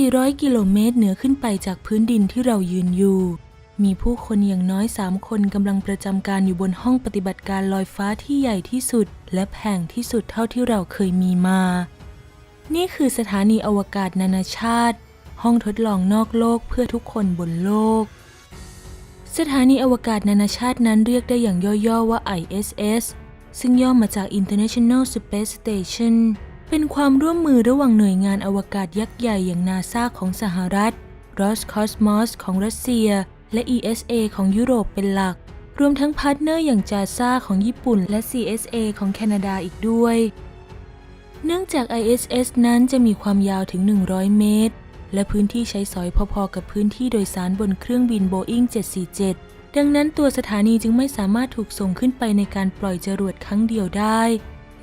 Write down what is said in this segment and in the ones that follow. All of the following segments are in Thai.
400 กิโลเมตรเหนือขึ้นไปจากพื้นดินที่เรายืนอยู่ มีผู้คนอย่างน้อย 3 คนกำลังประจำการอยู่บนห้องปฏิบัติการลอยฟ้าที่ใหญ่ที่สุด และแพงที่สุดเท่าที่เราเคยมีมา นี่คือสถานีอวกาศนานาชาติ ห้องทดลองนอกโลกเพื่อทุกคนบนโลก สถานีอวกาศนานาชาตินั้นเรียกได้อย่างย่อๆว่า ISS ซึ่งย่อมาจาก International Space Station เป็นความร่วมมือระหว่างหน่วยงานอวกาศยักษ์ใหญ่อย่างนาซาของสหรัฐ Roscosmos ของรัสเซีย และ ESA ของยุโรปเป็นหลัก รวมทั้งพาร์ทเนอร์อย่างจาซาของญี่ปุ่น และ CSA ของแคนาดาอีกด้วย เนื่องจาก ISS นั้นจะมีความยาวถึง 100 เมตร และพื้นที่ใช้สอยพอๆ กับพื้นที่โดยสารบนเครื่องบิน Boeing 747 ดังนั้นตัวสถานีจึงไม่สามารถถูกส่งขึ้นไปในการปล่อยจรวดครั้งเดียวได้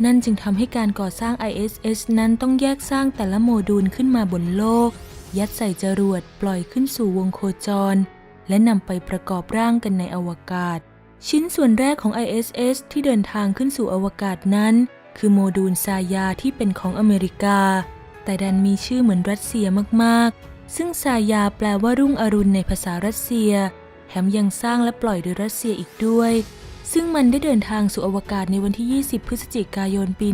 นั่นจึงทำให้การก่อสร้าง ISS นั้นต้องแยกสร้างแต่ละโมดูลขึ้นมาบนโลก ยัดใส่จรวดปล่อยขึ้นสู่วงโคจร และนำไปประกอบร่างกันในอวกาศ ชิ้นส่วนแรกของ ISS ที่เดินทางขึ้นสู่อวกาศนั้น คือโมดูลซายาที่เป็นของอเมริกา แต่ดันมีชื่อเหมือนรัสเซียมากๆ ซึ่งซายาแปลว่ารุ่งอรุณในภาษารัสเซีย แถมยังสร้างและปล่อยโดยรัสเซียอีกด้วย ซึ่งมันได้เดินทางสู่อวกาศในวันที่ 20 พฤศจิกายน ปี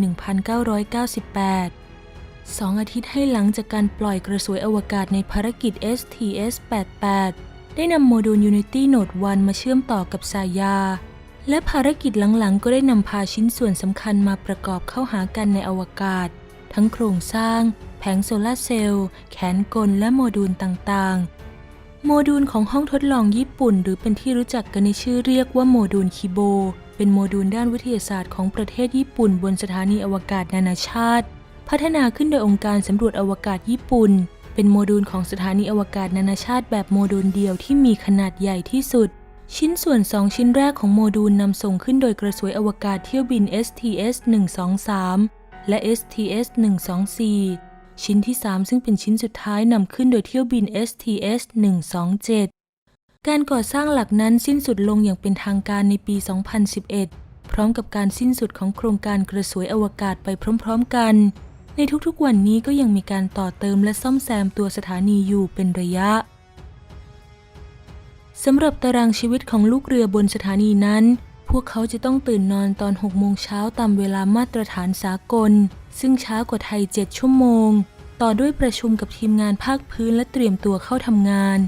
1998สองอาทิตย์ให้หลังจากการปล่อยกระสวยอวกาศในภารกิจ STS-88 ได้นำโมดูล Unity Node 1 มาเชื่อมต่อกับซายา และภารกิจหลังๆ ก็ได้นำพาชิ้นส่วนสำคัญมาประกอบเข้าหากันในอวกาศ ทั้งโครงสร้าง แผงโซลาร์เซลล์ แขนกลและโมดูลต่างๆ โมดูลของห้องทดลองญี่ปุ่น หรือเป็นที่รู้จักกันในชื่อเรียกว่าโมดูลคิโบ เป็นโมดูลด้านวิทยาศาสตร์ของประเทศญี่ปุ่น บนสถานีอวกาศนานาชาติ พัฒนาขึ้นโดยองค์การสำรวจอวกาศญี่ปุ่น เป็นโมดูลของสถานีอวกาศนานาชาติแบบโมดูลเดียวที่มีขนาดใหญ่ที่สุด ชิ้นส่วน 2 ชิ้นแรกของโมดูลนำส่งขึ้นโดยกระสวยอวกาศเที่ยวบิน STS-123 และ STS-124 ชิ้นที่ 3 ซึ่งเป็นชิ้นสุดท้ายนำขึ้นโดยเที่ยวบิน STS-127 การก่อสร้างหลักนั้นสิ้นสุดลงอย่างเป็นทางการในปี 2011 พร้อมกับการสิ้นสุดของโครงการกระสวยอวกาศไปพร้อมๆกัน ในทุกๆวันนี้ก็ยังมีการต่อเติมและซ่อมแซมตัวสถานีอยู่เป็นระยะสำหรับตารางชีวิตของลูกเรือบนสถานีนั้น วกเขาจะต้องตื่นนอนตอน 6 โมงเช้าตามเวลามาตรฐานสากล ซึ่งช้ากว่าไทย 7 ชั่วโมง ต่อด้วยประชุมกับทีมงานภาคพื้นและเตรียมตัวเข้าทำงาน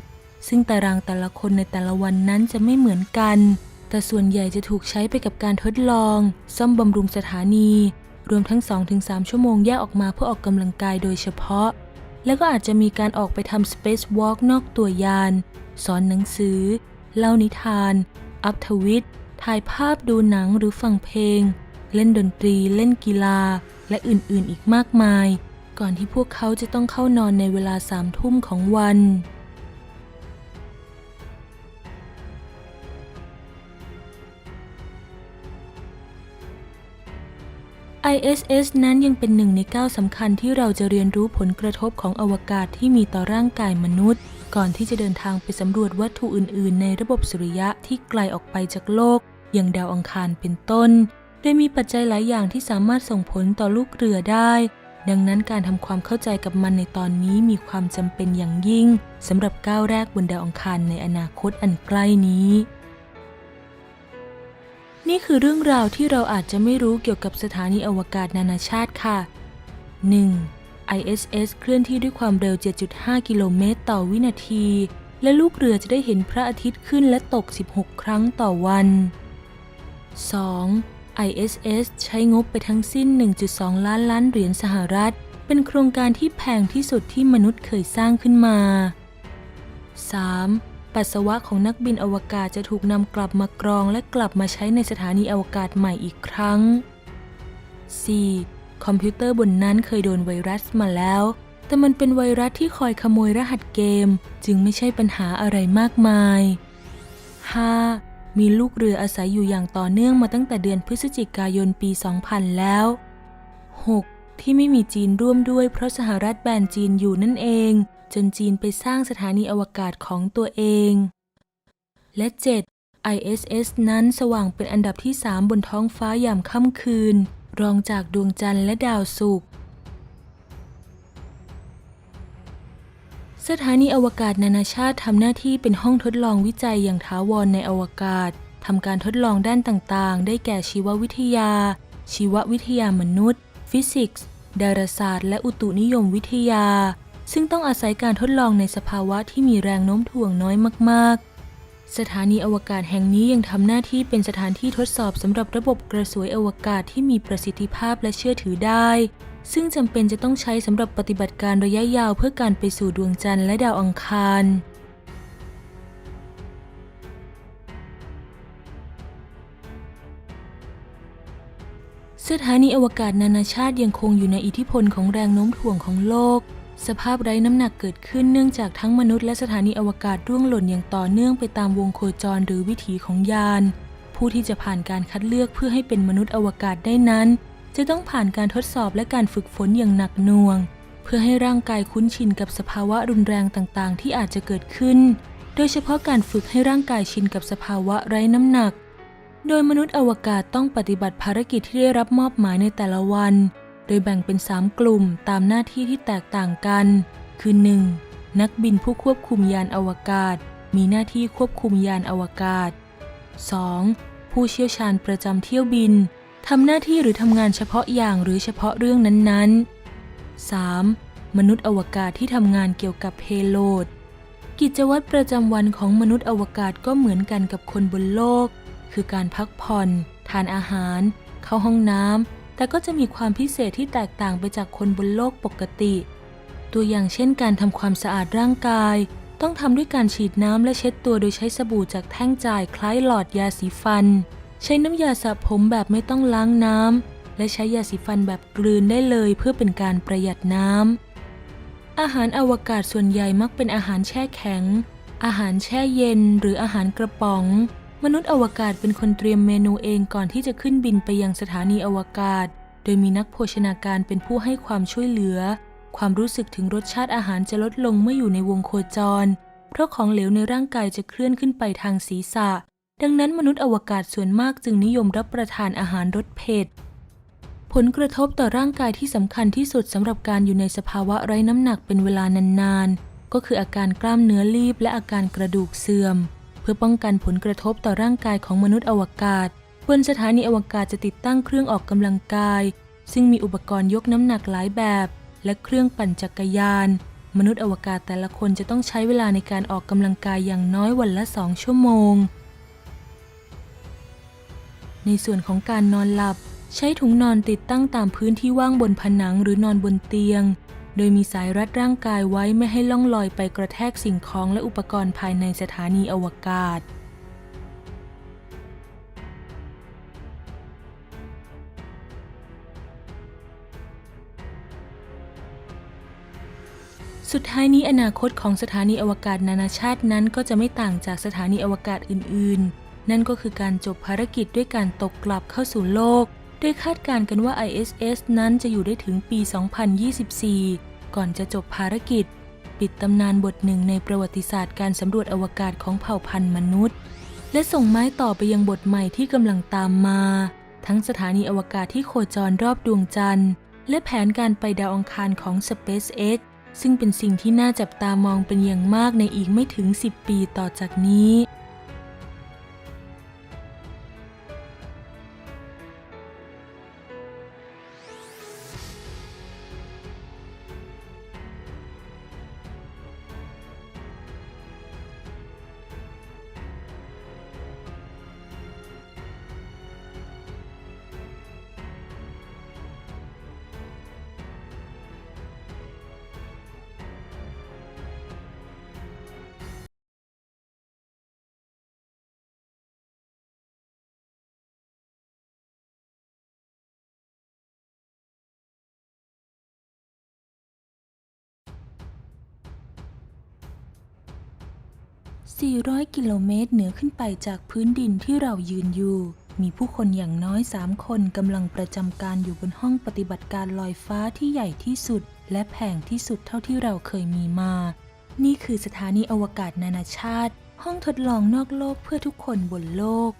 ซึ่งตารางแต่ละคนในแต่ละวันนั้นจะไม่เหมือนกัน แต่ส่วนใหญ่จะถูกใช้ไปกับการทดลอง ซ่อมบำรุงสถานี รวมทั้ง 2-3 ชั่วโมงแยกออกมาเพื่อออกกำลังกายโดยเฉพาะ แล้วก็อาจจะมีการออกไปทำ Space Walk นอกตัวยาน สอนหนังสือ เล่านิทาน อัพทวิต ถ่ายภาพดูหนังหรือฟังเพลง เล่นดนตรีเล่นกีฬา และอื่นๆอีกมากมาย ก่อนที่พวกเขาจะต้องเข้านอนในเวลาสามทุ่มของวัน ISS นั้นยังเป็นหนึ่งในก้าวสำคัญที่เราจะเรียนรู้ผลกระทบของอวกาศที่มีต่อร่างกายมนุษย์ ก่อนที่จะเดินทางไปสำรวจวัตถุอื่น ๆ ในระบบสุริยะที่ไกลออกไปจากโลก อย่างดาวอังคารเป็นต้น โดยมีปัจจัยหลายอย่างที่สามารถส่งผลต่อลูกเรือได้ ดังนั้นการทำความเข้าใจกับมันในตอนนี้มีความจำเป็นอย่างยิ่งสำหรับก้าวแรกบนดาวอังคารในอนาคตอันใกล้นี้ นี่คือเรื่องราวที่เราอาจจะไม่รู้เกี่ยวกับสถานีอวกาศนานาชาติค่ะ 1. ISS เคลื่อนที่ด้วยความเร็ว 7.5 กิโลเมตรต่อวินาที และลูกเรือจะได้เห็นพระอาทิตย์ขึ้นและตก 16 ครั้งต่อวัน 2. ISS ใช้งบไปทั้งสิ้น 1.2 ล้านล้านเหรียญสหรัฐ เป็นโครงการที่แพงที่สุดที่มนุษย์เคยสร้างขึ้นมา 3. ปัสสาวะของนักบินอวกาศจะถูกนำกลับมากรองและกลับมาใช้ในสถานีอวกาศใหม่อีกครั้ง 4. คอมพิวเตอร์บนนั้นเคยโดนไวรัสมาแล้ว แต่มันเป็นไวรัสที่คอยขโมยรหัสเกม จึงไม่ใช่ปัญหาอะไรมากมาย 5. มีลูกเรืออาศัยอยู่อย่างต่อเนื่องมาตั้งแต่เดือนพฤศจิกายนปี 2000 แล้ว 6. ที่ไม่มีจีนร่วมด้วยเพราะสหรัฐแบนจีนอยู่นั่นเอง จนจีนไปสร้างสถานีอวกาศของตัวเอง และ 7. ISS นั้นสว่างเป็นอันดับที่ 3 บนท้องฟ้ายามค่ำคืน รองจากดวงจันทร์และดาวศุกร์สถานีอวกาศนานาชาติทำหน้าที่เป็นห้องทดลองวิจัยอย่างถาวรในอวกาศทำการทดลองด้านต่างๆ ได้แก่ชีววิทยา ชีววิทยามนุษย์ ฟิสิกส์ ดาราศาสตร์ และอุตุนิยมวิทยา ซึ่งต้องอาศัยการทดลองในสภาวะที่มีแรงโน้มถ่วงน้อยมาก ๆ สถานีอวกาศแห่งนี้ยังทำหน้าที่เป็นสถานที่ทดสอบสำหรับระบบกระสวยอวกาศที่มีประสิทธิภาพและเชื่อถือได้ ซึ่งจำเป็นจะต้องใช้สำหรับปฏิบัติการระยะยาวเพื่อการไปสู่ดวงจันทร์และดาวอังคารสถานีอวกาศนานาชาติยังคงอยู่ในอิทธิพลของแรงโน้มถ่วงของโลก สภาพไร้น้ำหนักเกิดขึ้นเนื่องจากทั้งมนุษย์และสถานีอวกาศร่วงหล่นอย่างต่อเนื่องไปตามวงโคจรหรือวิถีของยาน ผู้ที่จะผ่านการคัดเลือกเพื่อให้เป็นมนุษย์อวกาศได้นั้น จะต้องผ่านการทดสอบและการฝึกฝนอย่างหนักหน่วง เพื่อให้ร่างกายคุ้นชินกับสภาวะรุนแรงต่างๆ ที่อาจจะเกิดขึ้น โดยเฉพาะการฝึกให้ร่างกายชินกับสภาวะไร้น้ำหนัก โดยมนุษย์อวกาศต้องปฏิบัติภารกิจที่ได้รับมอบหมายในแต่ละวัน โดยแบ่งเป็น 3 กลุ่มตามหน้าที่ที่แตกต่างกัน คือ 1. นักบินผู้ควบคุมยานอวกาศ มีหน้าที่ควบคุมยานอวกาศ 2. ผู้เชี่ยวชาญประจำเที่ยวบินทำหน้าที่หรือทำงานเฉพาะอย่างหรือเฉพาะเรื่องนั้นๆ 3. มนุษย์อวกาศที่ทำงานเกี่ยวกับเพโลด กิจวัตรประจำวันของมนุษย์อวกาศก็เหมือนกันกับคนบนโลก คือการพักผ่อน ทานอาหาร เข้าห้องน้ำ แต่ก็จะมีความพิเศษที่แตกต่างไปจากคนบนโลกปกติ ตัวอย่างเช่นการทำความสะอาดร่างกาย ต้องทำด้วยการฉีดน้ำและเช็ดตัวโดยใช้สบู่จากแท่งจ่ายคล้ายหลอดยาสีฟัน ใช้น้ำยาสระผมแบบไม่ต้องล้างน้ำและใช้ยาสีฟันแบบกลืนได้เลยเพื่อเป็นการประหยัดน้ำอาหารอวกาศส่วนใหญ่มักเป็นอาหารแช่แข็ง อาหารแช่เย็นหรืออาหารกระป๋อง มนุษย์อวกาศเป็นคนเตรียมเมนูเองก่อนที่จะขึ้นบินไปยังสถานีอวกาศ โดยมีนักโภชนาการเป็นผู้ให้ความช่วยเหลือ ความรู้สึกถึงรสชาติอาหารจะลดลงเมื่ออยู่ในวงโคจร เพราะของเหลวในร่างกายจะเคลื่อนขึ้นไปทางศีรษะ ดังนั้นมนุษย์อวกาศส่วนมากจึงนิยมรับประทานอาหารรสเผ็ด ผลกระทบต่อร่างกายที่สำคัญที่สุดสำหรับการอยู่ในสภาวะไร้น้ำหนักเป็นเวลานานๆ ก็คืออาการกล้ามเนื้อรีบและอาการกระดูกเสื่อม พื่อป้องกันผลกระทบต่อร่างกายของมนุษย์อวกาศ บนสถานีอวกาศจะติดตั้งเครื่องออกกำลังกาย ซึ่งมีอุปกรณ์ยกน้ำหนักหลายแบบ และเครื่องปั่นจักรยาน มนุษย์อวกาศแต่ละคนจะต้องใช้เวลาในการออกกำลังกายอย่างน้อยวันละสองชั่วโมง ในส่วนของการนอนหลับ ใช้ถุงนอนติดตั้งตามพื้นที่ว่างบนผนังหรือนอนบนเตียง โดยมีสายรัดร่างกายไว้ไม่ให้ล่องลอยไปกระแทกสิ่งของและอุปกรณ์ภายในสถานีอวกาศ สุดท้ายนี้อนาคตของสถานีอวกาศนานาชาตินั้นก็จะไม่ต่างจากสถานีอวกาศอื่น ๆ นั่นก็คือการจบภารกิจด้วยการตกกลับเข้าสู่โลกโดยคาดการณ์กันว่า ISS นั้นจะอยู่ได้ถึงปี 2024 ก่อนจะจบภารกิจ ปิดตำนานบทหนึ่งในประวัติศาสตร์การสำรวจอวกาศของเผ่าพันธุ์มนุษย์ และส่งไม้ต่อไปยังบทใหม่ที่กำลังตามมา ทั้งสถานีอวกาศที่โคจรรอบดวงจันทร์ และแผนการไปดาวอังคารของ SpaceX ซึ่งเป็นสิ่งที่น่าจับตามองเป็นอย่างมากในอีกไม่ถึง 10 ปีต่อจากนี้ 400 กิโลเมตรเหนือขึ้นไปจากพื้นดินที่เรายืนอยู่ มีผู้คนอย่างน้อย3คนกำลังประจำการอยู่บนห้องปฏิบัติการลอยฟ้าที่ใหญ่ที่สุด และแพงที่สุดเท่าที่เราเคยมีมา นี่คือสถานีอวกาศนานาชาติ ห้องทดลองนอกโลกเพื่อทุกคนบนโลก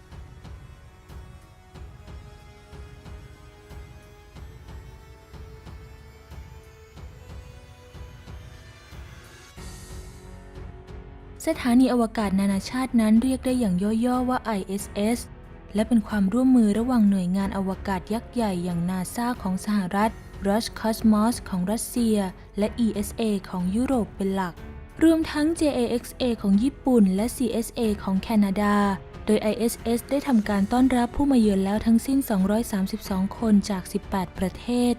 สถานีอวกาศนานาชาตินั้นเรียกได้อย่างย่อๆว่า ISS และเป็นความร่วมมือระหว่างหน่วยงานอวกาศยักษ์ใหญ่อย่างนาซาของสหรัฐ Roscosmos ของรัสเซีย และ ESA ของยุโรปเป็นหลัก รวมทั้ง JAXA ของญี่ปุ่น และ CSA ของแคนาดา โดย ISS ได้ทำการต้อนรับผู้มาเยือนแล้วทั้งสิ้น 232 คนจาก 18 ประเทศ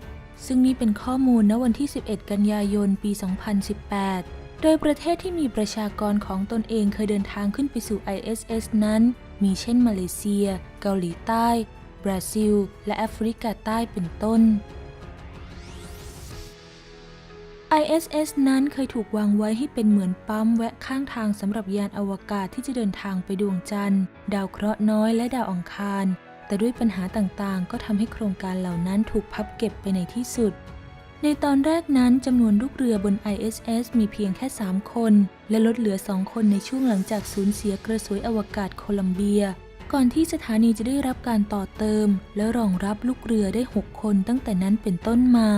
ซึ่งนี่เป็นข้อมูลณวันที่ 11 กันยายน ปี 2018 โดยประเทศที่มีประชากรของตนเองเคยเดินทางขึ้นไปสู่ ISS นั้น มีเช่นมาเลเซีย เกาหลีใต้ บราซิล และแอฟริกาใต้เป็นต้น ISS นั้นเคยถูกวางไว้ให้เป็นเหมือนปั๊มแวะข้างทางสำหรับยานอวกาศที่จะเดินทางไปดวงจันทร์ ดาวเคราะห์น้อยและดาวอังคาร แต่ด้วยปัญหาต่างๆ ก็ทำให้โครงการเหล่านั้นถูกพับเก็บไปในที่สุด ในตอนแรกนั้นจำนวนลูกเรือบน ISS มีเพียงแค่ 3 คน และลดเหลือ 2 คนในช่วงหลังจากสูญเสียกระสวยอวกาศโคลัมเบีย ก่อนที่สถานีจะได้รับการต่อเติม และรองรับลูกเรือได้ 6 คนตั้งแต่นั้นเป็นต้นมา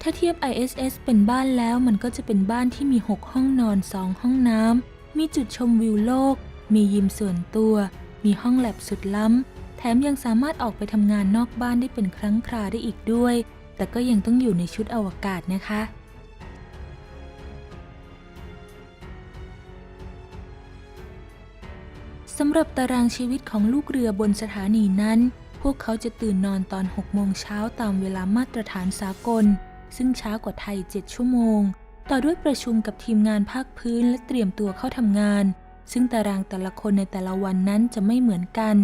ถ้าเทียบ ISS เป็นบ้านแล้วมันก็จะเป็นบ้านที่มี 6 ห้องนอน 2 ห้องน้ำมีจุดชมวิวโลก มียิมส่วนตัว มีห้องแลบสุดล้ำ แถมยังสามารถออกไปทำงานนอกบ้านได้เป็นครั้งคราได้อีกด้วย แต่ก็ยังต้องอยู่ในชุดอวกาศนะคะ สำหรับตารางชีวิตของลูกเรือบนสถานีนั้น พวกเขาจะตื่นนอนตอน 6 โมงเช้าตามเวลามาตรฐานสากล ซึ่งช้ากว่าไทย 7 ชั่วโมง ต่อด้วยประชุมกับทีมงานภาคพื้นและเตรียมตัวเข้าทำงาน ซึ่งตารางแต่ละคนในแต่ละวันนั้นจะไม่เหมือนกัน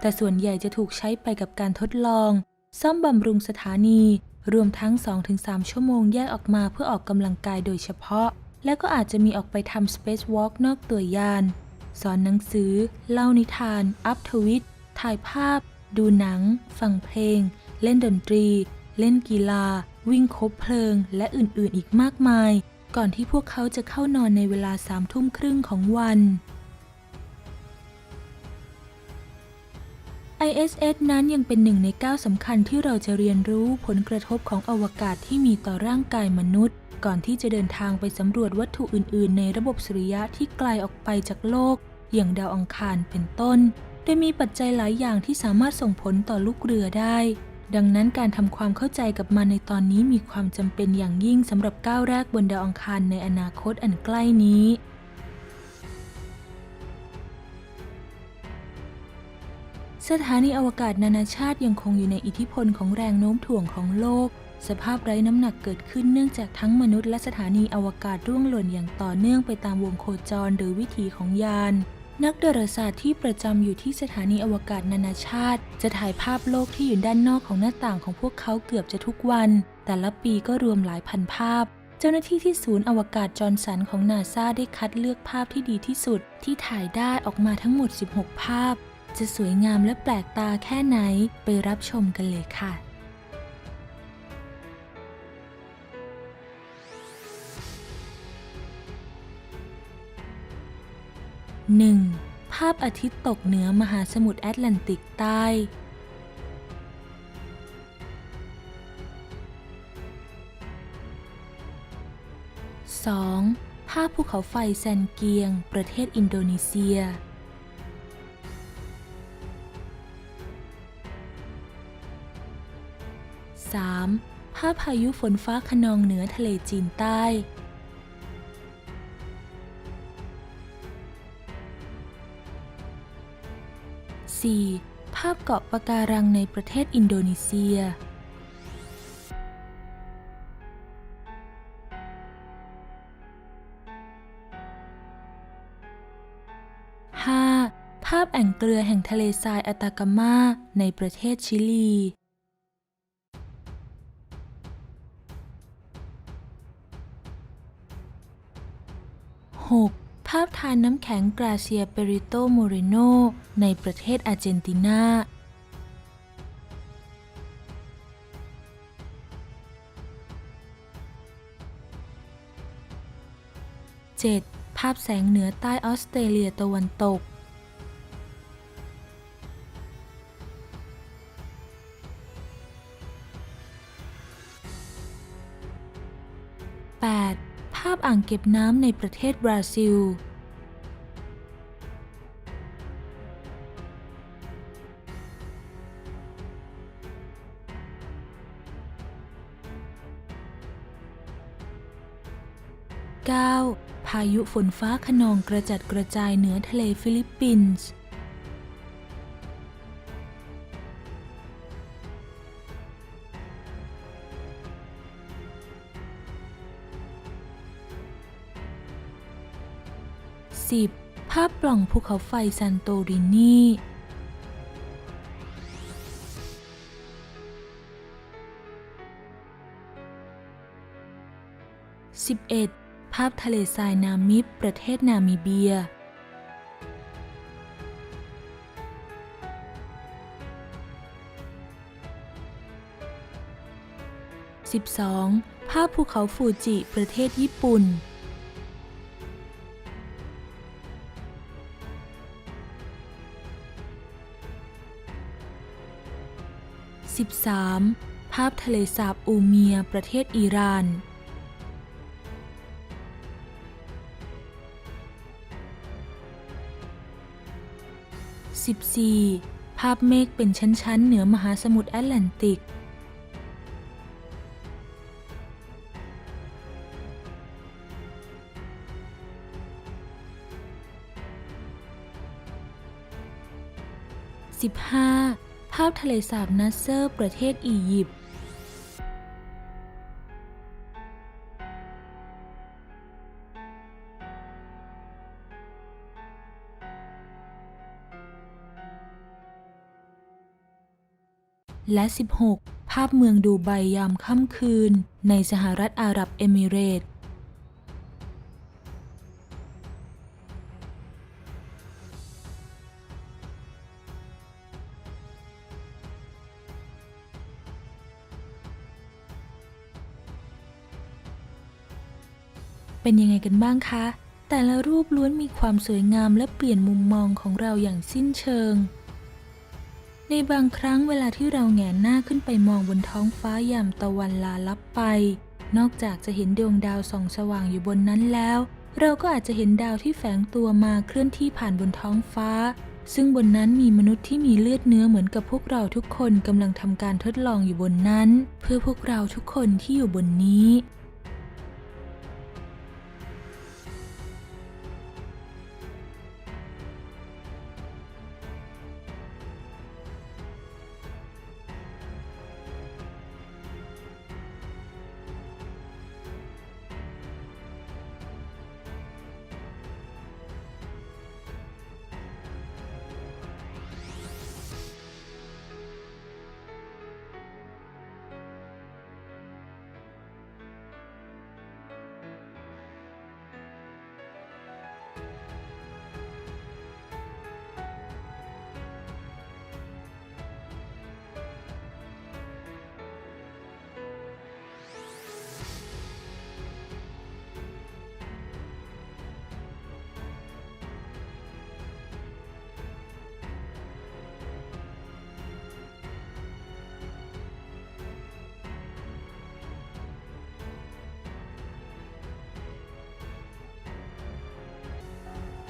แต่ส่วนใหญ่จะถูกใช้ไปกับการทดลอง ซ่อมบำรุงสถานี รวมทั้ง 2-3 ชั่วโมงแยกออกมาเพื่อออกกำลังกายโดยเฉพาะ และก็อาจจะมีออกไปทำ Space Walk นอกตัวยาน สอนหนังสือ เล่านิทาน อัพทวิต ถ่ายภาพ ดูหนัง ฟังเพลง เล่นดนตรี เล่นกีฬา วิ่งคบเพลิง และอื่นๆ อีกมากมาย ก่อนที่พวกเขาจะเข้านอนในเวลาสามทุ่มครึ่งของวัน ISS นั้นยังเป็นหนึ่งในก้าวสำคัญที่เราจะเรียนรู้ผลกระทบของอวกาศที่มีต่อร่างกายมนุษย์ ก่อนที่จะเดินทางไปสำรวจวัตถุอื่น ๆ ในระบบสุริยะที่ไกลออกไปจากโลก อย่างดาวอังคารเป็นต้น โดยมีปัจจัยหลายอย่างที่สามารถส่งผลต่อลูกเรือได้ ดังนั้นการทำความเข้าใจกับมันในตอนนี้มีความจำเป็นอย่างยิ่งสำหรับก้าวแรกบนดาวอังคารในอนาคตอันใกล้นี้ สถานีอวกาศนานาชาติยังคงอยู่ในอิทธิพลของแรงโน้มถ่วงของโลก สภาพไร้น้ำหนักเกิดขึ้นเนื่องจากทั้งมนุษย์และสถานีอวกาศร่วงหล่นอย่างต่อเนื่องไปตามวงโคจรหรือวิถีของยาน นักดาราศาสตร์ที่ประจำอยู่ที่สถานีอวกาศนานาชาติ จะถ่ายภาพโลกที่อยู่ด้านนอกของหน้าต่างของพวกเขาเกือบจะทุกวัน แต่ละปีก็รวมหลายพันภาพเจ้าหน้าที่ที่ศูนย์อวกาศจอร์นสันของนาซาได้คัดเลือกภาพที่ดีที่สุด ที่ถ่ายได้ออกมาทั้งหมด 16 ภาพ จะสวยงามและแปลกตาแค่ไหนไปรับชมกันเลยค่ะ 1. ภาพอาทิตย์ตกเหนือมหาสมุทรแอตแลนติกใต้ 2. ภาพภูเขาไฟแซนเกียง ประเทศอินโดนีเซีย 3. ภาพพายุฝนฟ้าขนองเหนือทะเลจีนใต้ 4. ภาพเกาะปะการังในประเทศอินโดนีเซีย 5. ภาพแอ่งเกลือแห่งทะเลทรายอาตากามาในประเทศชิลีานน้ำแข็งกราเซียเปริโตโมเรโนในประเทศอาร์เจนตินา 7. ภาพแสงเหนือใต้ออสเตรเลียตะวันตก 8. ภาพอ่างเก็บน้ำในประเทศบราซิลายุฝนฟ้าขนองกระจัดกระจายเหนือทะเลฟิลิปปินส์ 10. ภาพปล่องภูเขาไฟซันโตรินี 11. ภาพทะเลทรายนามิบประเทศนามิเบีย 12. ภาพภูเขาฟูจิประเทศญี่ปุ่น 13. ภาพทะเลสาบอูเมียประเทศอิหร่าน 14. ภาพเมฆเป็นชั้น ๆ เหนือมหาสมุทรแอตแลนติก 15. ภาพทะเลสาบนัสเซอร์ ประเทศอียิปต์ และ 16 ภาพเมืองดูไบยามค่ำคืน ในสหรัฐอาหรับเอมิเรตส์เป็นยังไงกันบ้างคะ แต่ละรูปล้วนมีความสวยงามและเปลี่ยนมุมมองของเราอย่างสิ้นเชิง ในบางครั้งเวลาที่เราแหงนหน้าขึ้นไปมองบนท้องฟ้ายามตะวันลาลับไป นอกจากจะเห็นดวงดาวส่องสว่างอยู่บนนั้นแล้ว เราก็อาจจะเห็นดาวที่แฝงตัวมาเคลื่อนที่ผ่านบนท้องฟ้า ซึ่งบนนั้นมีมนุษย์ที่มีเลือดเนื้อเหมือนกับพวกเราทุกคนกำลังทำการทดลองอยู่บนนั้น เพื่อพวกเราทุกคนที่อยู่บนนี้